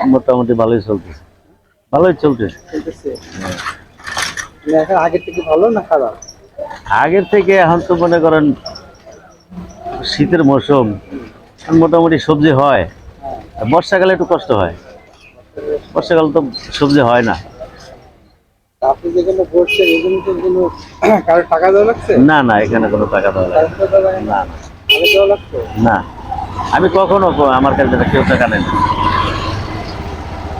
মোটামুটি ভালোই চলতেছে। ভালোই চলতেছে। মানে আগের থেকে ভালো না খারাপ? আগের থেকে এখন তো মনে করেন শীতের মৌসুম মোটামুটি সবজি হয়। বর্ষাকালে একটু কষ্ট হয়। বর্ষাকালে তো সবজি হয় না। আপনি যেখানে বসছেন এখানে তো কোনো কারও টাকা দেওয়া লাগছে? না না এখানে কোনো টাকা দেওয়া লাগে টাকা দেওয়া লাগে না না। আমি কখনো আমার কাছে কেউ টাকা নেই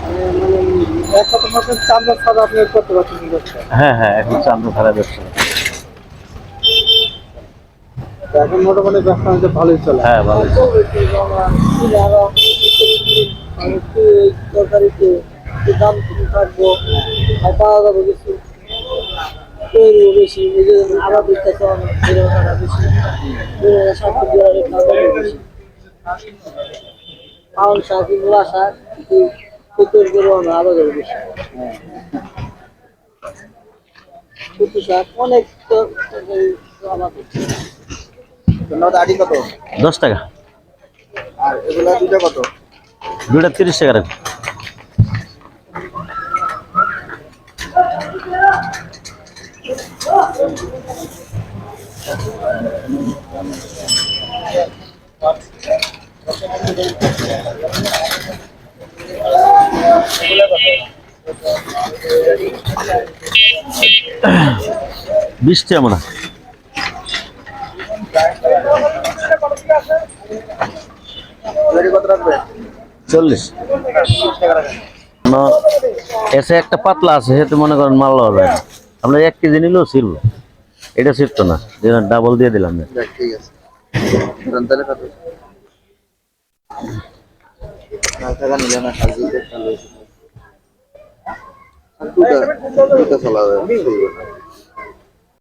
মানে মানে এক কথা মাসের চান্দা ছাড়া আপনি করতে পারছেন কি করতে হ্যাঁ হ্যাঁ এখন চান্দা খারাপ ব্যবসা এখন মোটামুটি ব্যবসা বাণিজ্য ভালোই চলে হ্যাঁ ভালোই তরকারিতে দাম থাকব আর পাওয়া যাবে কিছু তৈরিও বেশি এই যে আবার বিখ্যাত বেশি শাক মূলা শাক তৈরি করব আমরা আবার বেশি কচু শাক অনেক তরকারি আলাদা ধন্যবাদ আড়ি কত দশ টাকা। আর এগুলা দুটা কত দুটা তিরিশ টাকা রাখো বিশ টাকা কত রাখবে চল্লিশ। এসে একটা পাতলা আছে, সেটা মনে করেন মাল লওয়া যায় না। আমরা এক কেজি নিলেও ছিল। এটা ছিটতো না ডাবল দিয়ে দিলাম। ঠিক আছে। তাহলে নিলে না টাকা নিলে চলে সাজি দুটা দুটা চলা যাবে